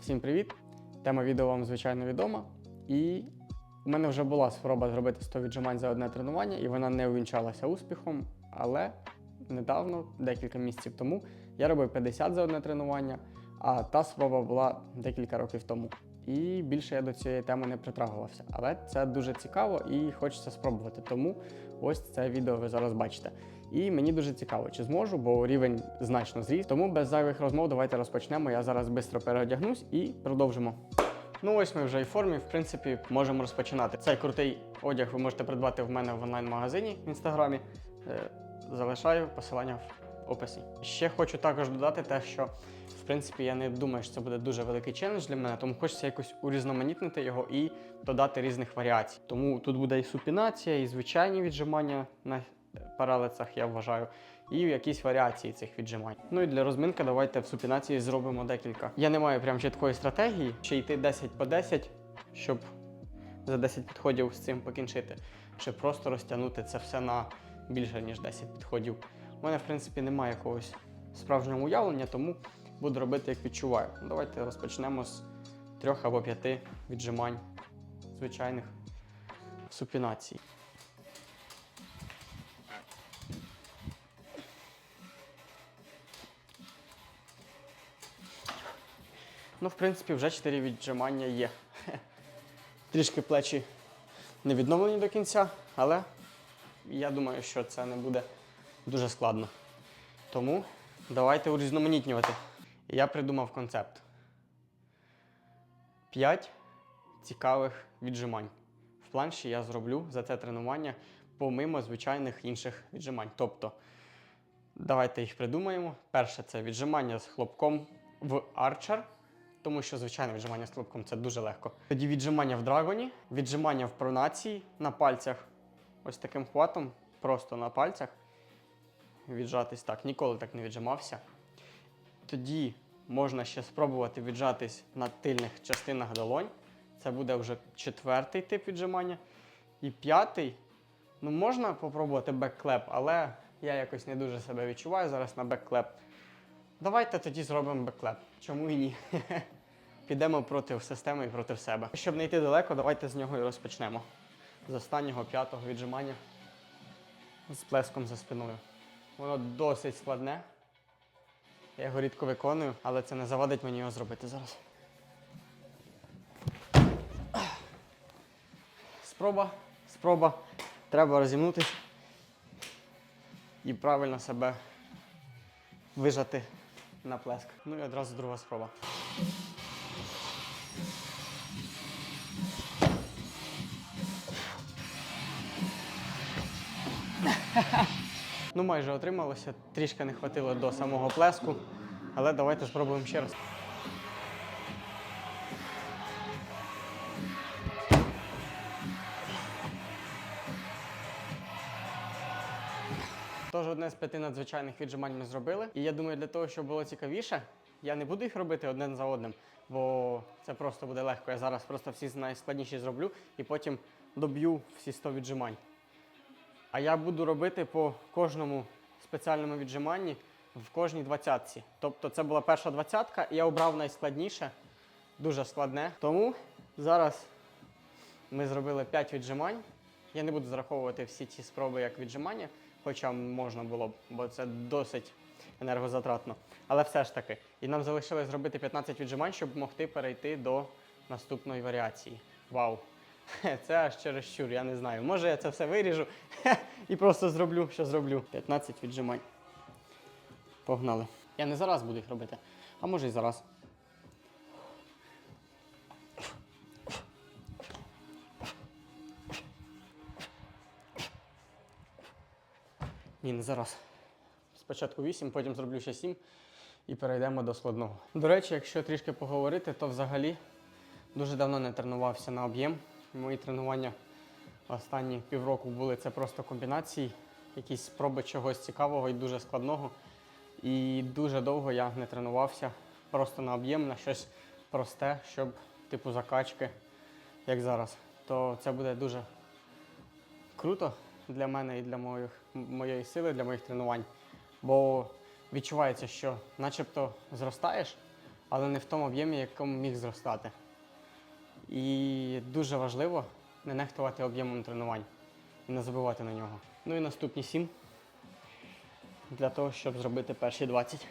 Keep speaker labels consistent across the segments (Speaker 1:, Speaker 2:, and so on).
Speaker 1: Всім привіт! Тема відео вам звичайно відома. І у мене вже була спроба зробити 100 віджимань за одне тренування, і вона не увінчалася успіхом. Але недавно, декілька місяців тому, я робив 50 за одне тренування, а та спроба була декілька років тому. І більше я до цієї теми не притрагувався. Але це дуже цікаво і хочеться спробувати. Тому ось це відео ви зараз бачите. І мені дуже цікаво, чи зможу, бо рівень значно зріс. Тому без зайвих розмов давайте розпочнемо. Я зараз швидко переодягнусь і продовжимо. Ну ось ми вже і в формі, в принципі, можемо розпочинати. Цей крутий одяг ви можете придбати в мене в онлайн-магазині в інстаграмі. Е, Залишаю посилання в описі. Ще хочу також додати те, що в принципі я не думаю, що це буде дуже великий челендж для мене, тому хочеться якось урізноманітнити його і додати різних варіацій. Тому тут буде і супінація, і звичайні віджимання на паралицях, я вважаю, і якісь варіації цих віджимань. Ну і для розминки давайте в супінації зробимо декілька. Я не маю прям чіткої стратегії, чи йти 10 по 10, щоб за 10 підходів з цим покінчити, чи просто розтягнути це все на більше ніж 10 підходів. У мене, в принципі, немає якогось справжнього уявлення, тому буду робити, як відчуваю. Давайте розпочнемо з трьох або п'яти віджимань звичайних в супінації. Ну, в принципі, вже 4 віджимання є. Трішки плечі не відновлені до кінця, але я думаю, що це не буде дуже складно. Тому давайте урізноманітнювати. Я придумав концепт. 5 цікавих віджимань. В планші я зроблю за це тренування помимо звичайних інших віджимань. Тобто, давайте їх придумаємо. Перше це віджимання з хлопком в арчер, тому що звичайне віджимання з хлопком це дуже легко. Тоді віджимання в драгоні, віджимання в пронації на пальцях, ось таким хватом, просто на пальцях. Віджатись так, ніколи так не віджимався. Тоді можна ще спробувати віджатись на тильних частинах долонь. Це буде вже четвертий тип віджимання. І п'ятий, ну можна попробувати бекклеп, але я якось не дуже себе відчуваю зараз на бекклеп. Давайте тоді зробимо бекклеп. Чому і ні? Підемо проти системи і проти себе. Щоб не йти далеко, давайте з нього і розпочнемо. З останнього п'ятого віджимання з плеском за спиною. Воно досить складне. Я його рідко виконую, але це не завадить мені його зробити зараз. Спроба, спроба. Треба розімнутися і правильно себе вижати на плеск. Ну і одразу друга спроба. Ну, майже отрималося, трішки не хватило до самого плеску, але давайте спробуємо ще раз. Одне з п'яти надзвичайних віджимань ми зробили. І я думаю, для того, щоб було цікавіше, я не буду їх робити один за одним, бо це просто буде легко. Я зараз просто всі найскладніші зроблю і потім доб'ю всі 100 віджимань. А я буду робити по кожному спеціальному віджиманні в кожній двадцятці. Тобто це була перша двадцятка, і я обрав найскладніше, дуже складне. Тому зараз ми зробили 5 віджимань. Я не буду зараховувати всі ці спроби як віджимання, хоча можна було б, бо це досить енергозатратно. Але все ж таки. І нам залишилось зробити 15 віджимань, щоб могти перейти до наступної варіації. Вау! Це аж чересчур, я не знаю. Може я це все виріжу і просто зроблю, що зроблю. 15 віджимань. Погнали. Я не зараз буду їх робити, а може і зараз. Ні, зараз. Спочатку 8, потім зроблю ще 7 і перейдемо до складного. До речі, якщо трішки поговорити, то взагалі дуже давно не тренувався на об'єм. Мої тренування останні півроку були це просто комбінації, якісь спроби чогось цікавого і дуже складного. І дуже довго я не тренувався просто на об'єм, на щось просте, щоб типу закачки, як зараз. То це буде дуже круто для мене і для моїх, моєї сили, для моїх тренувань. Бо відчувається, що начебто зростаєш, але не в тому об'ємі, якому міг зростати. І дуже важливо не нехтувати об'ємом тренувань і не забивати на нього. Ну і наступні 7 для того, щоб зробити перші 20.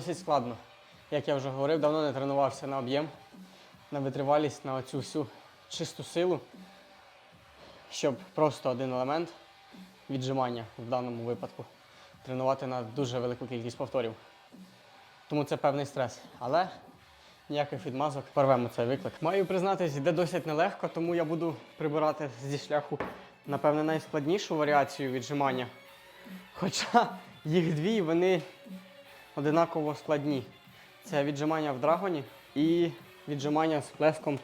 Speaker 1: Досить складно. Як я вже говорив, давно не тренувався на об'єм, на витривалість, на оцю всю чисту силу, щоб просто один елемент віджимання в даному випадку тренувати на дуже велику кількість повторів. Тому це певний стрес. Але ніяких відмазок порвемо цей виклик. Маю признатись, йде досить нелегко, тому я буду прибирати зі шляху, напевне, найскладнішу варіацію віджимання. Хоча їх дві, вони одинаково складні. Це віджимання в драгоні і віджимання з плеском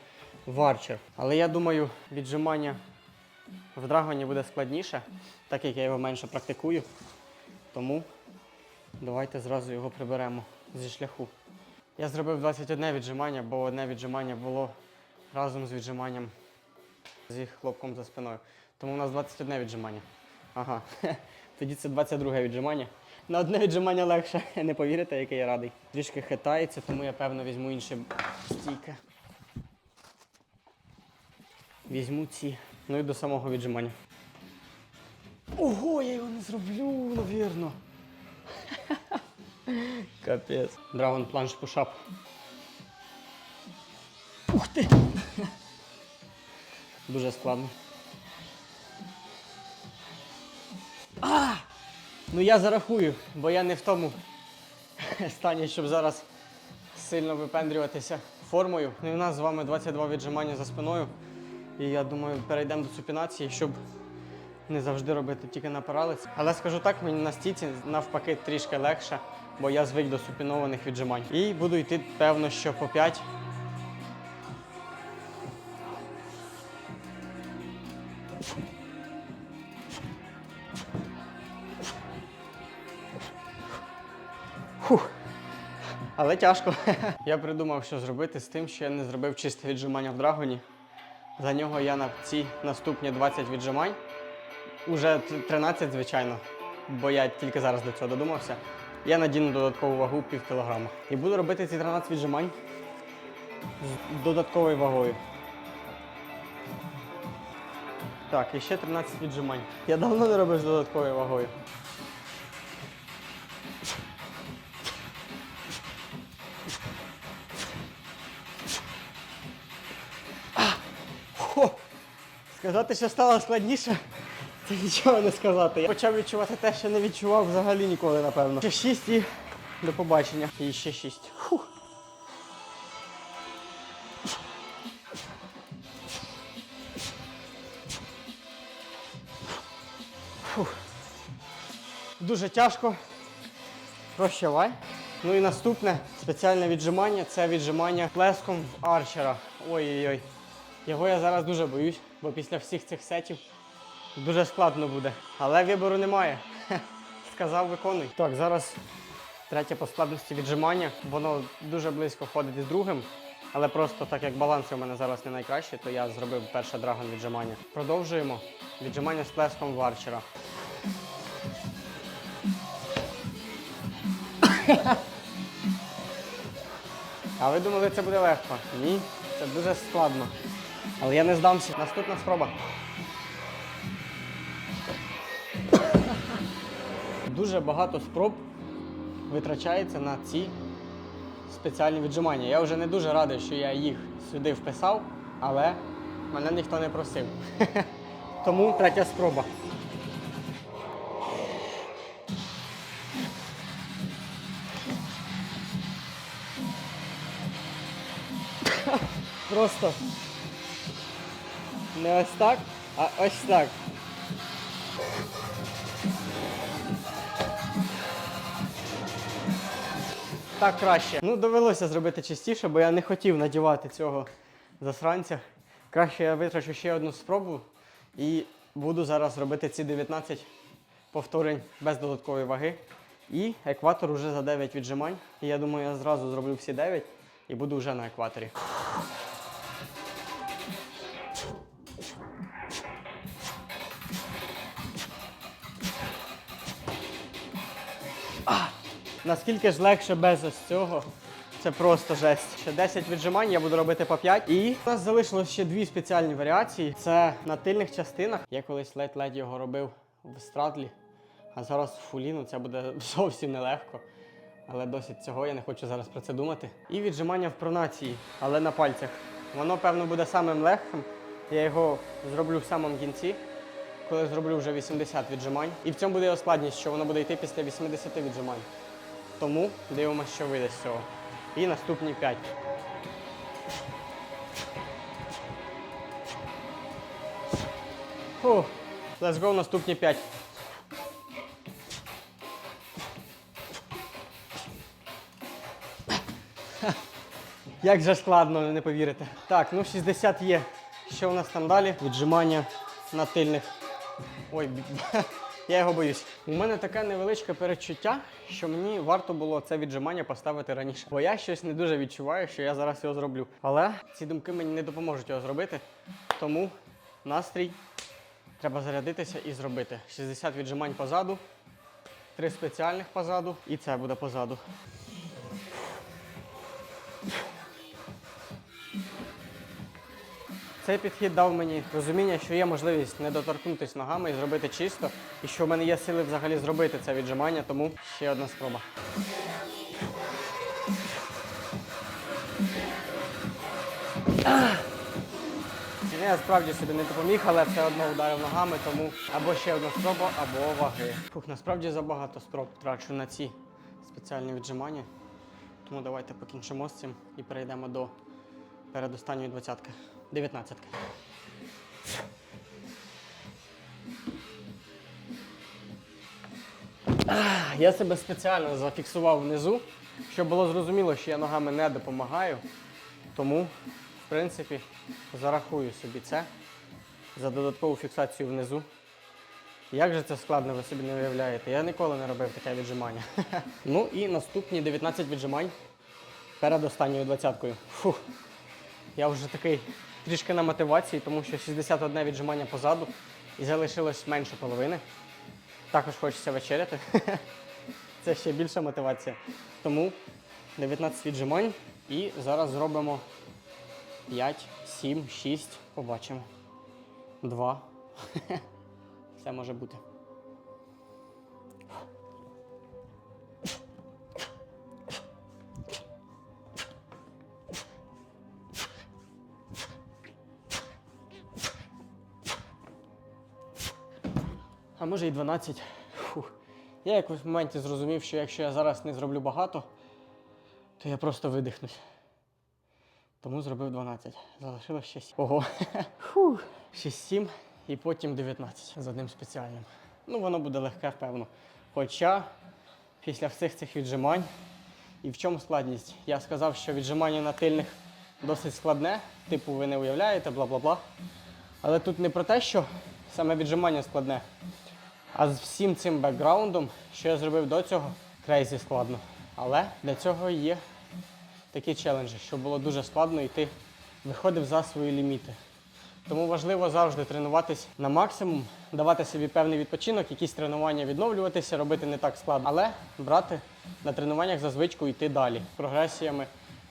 Speaker 1: в арчер. Але я думаю, віджимання в драгоні буде складніше, так як я його менше практикую. Тому давайте зразу його приберемо зі шляху. Я зробив 21 віджимання, бо одне віджимання було разом з віджиманням зі хлопком за спиною. Тому у нас 21 віджимання. Ага. Тоді це 22 віджимання. На одне віджимання легше, не повірите, який я радий. Трішки хитається, тому я певно візьму інше стійке. Візьму ці. Ну і до самого віджимання. Ого, я його не зроблю, навірно. Капець. Драгон планш пушап. Ух ти! Дуже складно. Ну я зарахую, бо я не в тому стані, щоб зараз сильно випендрюватися формою. Ну і в нас з вами 22 віджимання за спиною. І я думаю, перейдемо до супінації, щоб не завжди робити тільки на паралиць. Але скажу так, мені на стійці навпаки трішки легше, бо я звик до супінованих віджимань. І буду йти, певно, що по 5. Фух. Але тяжко. Я придумав, що зробити з тим, що я не зробив чисте віджимання в драгоні. За нього я на ці наступні 20 віджимань, уже 13, звичайно, бо я тільки зараз до цього додумався. Я надіну додаткову вагу пів кілограма. І буду робити ці 13 віджимань з додатковою вагою. Так, і ще 13 віджимань. Я давно не робив з додатковою вагою. Сказати, що стало складніше, це нічого не сказати. Я почав відчувати те, що не відчував взагалі ніколи, напевно. Ще шість і до побачення. І ще шість. Фух. Дуже тяжко. Прощавай. Ну і наступне спеціальне віджимання це віджимання плеском в арчера. Ой-ой-ой. Його я зараз дуже боюсь, бо після всіх цих сетів дуже складно буде. Але вибору немає. Сказав, виконуй. Так, зараз третє по складності віджимання. Воно дуже близько ходить із другим. Але просто так як баланс у мене зараз не найкращий, то я зробив перше драгон віджимання. Продовжуємо віджимання з плеском в арчера. А ви думали, це буде легко? Ні, це дуже складно. Але я не здамся. Наступна спроба. Дуже багато спроб витрачається на ці спеціальні віджимання. Я вже не дуже радий, що я їх сюди вписав, але мене ніхто не просив. Тому третя спроба. Просто не ось так, а ось так. Так краще. Ну, довелося зробити частіше, бо я не хотів надівати цього засранця. Краще я витрачу ще одну спробу і буду зараз робити ці 19 повторень без додаткової ваги. І екватор уже за 9 віджимань. І я думаю, я зразу зроблю всі 9 і буду вже на екваторі. Наскільки ж легше без ось цього? Це просто жесть. Ще 10 віджимань, я буду робити по 5. І у нас залишилось ще дві спеціальні варіації. Це на тильних частинах. Я колись ледь-ледь його робив в страдлі, а зараз в фуліну це буде зовсім нелегко. Але досить цього, я не хочу зараз про це думати. І віджимання в пронації, але на пальцях. Воно, певно, буде самим легким. Я його зроблю в самому кінці, коли зроблю вже 80 віджимань. І в цьому буде його складність, що воно буде йти після 80 віджимань. Тому дивимося, що вийде з цього. І наступні 5. Фу. Let's go, наступні 5. Як же складно, не повірите. Так, ну 60 є. Що у нас там далі? Віджимання на тильних. Ой, я його боюсь. У мене таке невеличке передчуття, що мені варто було це віджимання поставити раніше. Бо я щось не дуже відчуваю, що я зараз його зроблю. Але ці думки мені не допоможуть його зробити. Тому настрій треба зарядитися і зробити. 60 віджимань позаду, 3 спеціальних позаду, і це буде позаду. Цей підхід дав мені розуміння, що є можливість не доторкнутися ногами і зробити чисто, і що в мене є сили взагалі зробити це віджимання, тому ще одна спроба. Я справді собі не допоміг, але все одно ударив ногами, тому або ще одна спроба, або ваги. Фух, насправді забагато спроб трачу на ці спеціальні віджимання. Тому давайте покінчимо з цим і перейдемо до передостанньої двадцятки. Дев'ятнадцятки. Ах, Я себе спеціально зафіксував внизу, щоб було зрозуміло, що я ногами не допомагаю. Тому, в принципі, зарахую собі це за додаткову фіксацію внизу. Як же це складно, ви собі не уявляєте? Я ніколи не робив таке віджимання. ну і наступні 19 віджимань перед останньою двадцяткою. Фух. Я вже такий трішки на мотивації, тому що 61 віджимання позаду і залишилось менше половини. Також хочеться вечеряти. Це ще більша мотивація. Тому 19 віджимань і зараз зробимо 5, 7, 6. Побачимо. 2. Все може бути. Може і 12. Фух. Я якось в моменті зрозумів, що якщо я зараз не зроблю багато, то я просто видихнусь. Тому зробив 12. Залишилось ще 7. Ого. Фух. Ще 7 і потім 19 з одним спеціальним. Ну, воно буде легке, певно. Хоча після всіх цих віджимань. І в чому складність? Я сказав, що віджимання на тильних досить складне, типу ви не уявляєте, бла бла бла. Але тут не про те, що саме віджимання складне, а з всім цим бекграундом, що я зробив до цього, крейзі складно. Але для цього є такі челенджі, що було дуже складно і ти виходив за свої ліміти. Тому важливо завжди тренуватись на максимум, давати собі певний відпочинок, якісь тренування відновлюватися, робити не так складно, але брати на тренуваннях за звичку йти далі з прогресіями,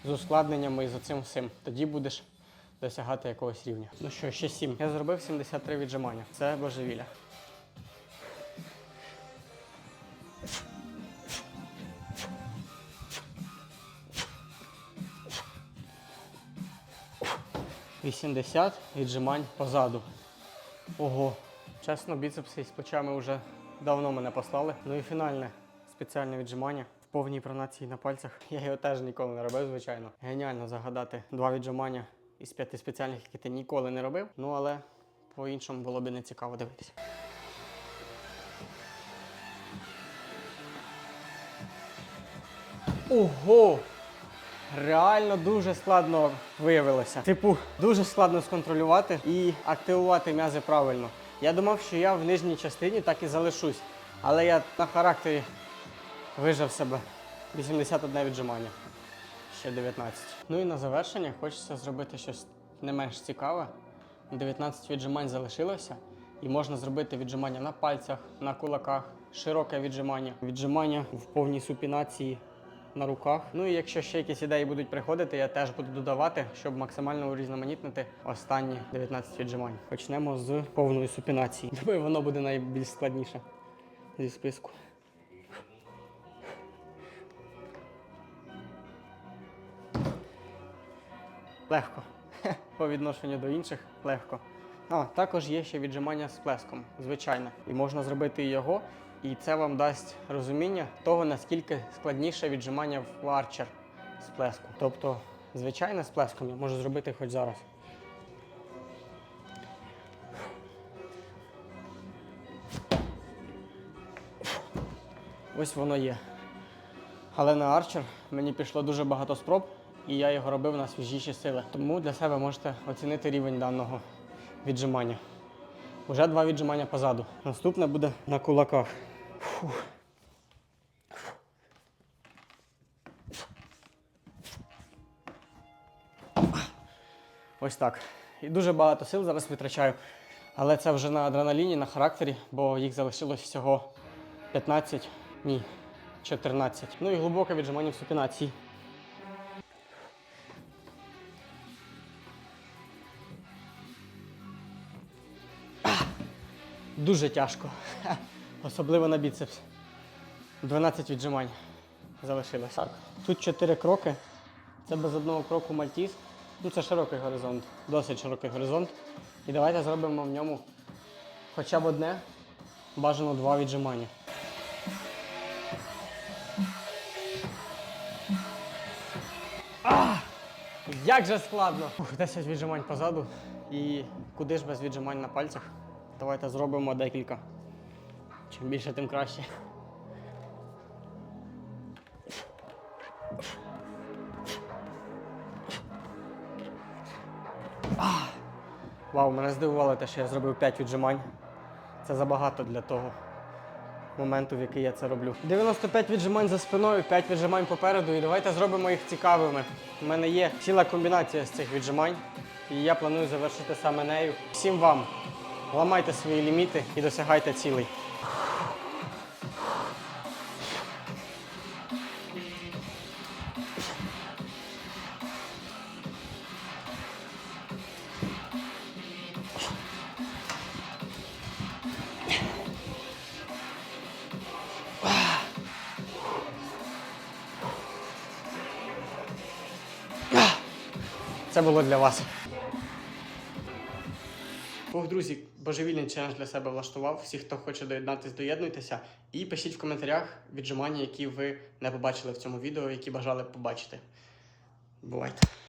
Speaker 1: з ускладненнями і з цим всім. Тоді будеш досягати якогось рівня. Ну що, ще сім. Я зробив 73 віджимання. Це божевілля. Вісімдесят віджимань позаду. Ого. Чесно, біцепси з плечами вже давно мене послали. Ну і фінальне спеціальне віджимання в повній пронації на пальцях. Я його теж ніколи не робив, звичайно. Геніально загадати два віджимання із п'яти спеціальних, які ти ніколи не робив. Ну але по-іншому було б не цікаво дивитися. Ого! Реально дуже складно виявилося. Типу, дуже складно сконтролювати і активувати м'язи правильно. Я думав, що я в нижній частині так і залишусь. Але я на характері вижив себе 81 віджимання. Ще 19. Ну і на завершення хочеться зробити щось не менш цікаве. 19 віджимань залишилося. І можна зробити віджимання на пальцях, на кулаках, широке віджимання. Віджимання в повній супінації на руках. Ну і якщо ще якісь ідеї будуть приходити, я теж буду додавати, щоб максимально урізноманітнити останні 19 віджимань. Почнемо з повної супінації. Думаю, воно буде найбільш складніше зі списку. Легко. По відношенню до інших легко. А, також є ще віджимання з плеском, звичайно. І можна зробити його, і це вам дасть розуміння того, наскільки складніше віджимання в арчер з плеском. Тобто, звичайне з я можу зробити хоч зараз. Ось воно є. Але на арчер мені пішло дуже багато спроб, і я його робив на свіжіші сили. Тому для себе можете оцінити рівень даного віджимання. Уже два віджимання позаду. Наступне буде на кулаках. Фух. Ось так. І дуже багато сил зараз витрачаю. Але це вже на адреналіні, на характері, бо їх залишилось всього 15, ні, 14. Ну і глибоке віджимання в супінації. Дуже тяжко. Особливо на біцепс. 12 віджимань залишилось. Так. Тут 4 кроки. Це без одного кроку мальтіз. Ну, це широкий горизонт, досить широкий горизонт. І давайте зробимо в ньому хоча б одне, бажано два віджимання. Як же складно! Ух, 10 віджимань позаду. І куди ж без віджимань на пальцях? Давайте зробимо декілька. Чим більше, тим краще. Вау, мене здивувало те, що я зробив 5 віджимань. Це забагато для того моменту, в який я це роблю. 95 віджимань за спиною, 5 віджимань попереду. І давайте зробимо їх цікавими. У мене є ціла комбінація з цих віджимань, і я планую завершити саме нею. Всім вам ламайте свої ліміти і досягайте цілей. Це було для вас. Ох, друзі, божевільний челендж для себе влаштував. Всі, хто хоче доєднатись, доєднуйтеся. І пишіть в коментарях віджимання, які ви не побачили в цьому відео, які бажали побачити. Бувайте!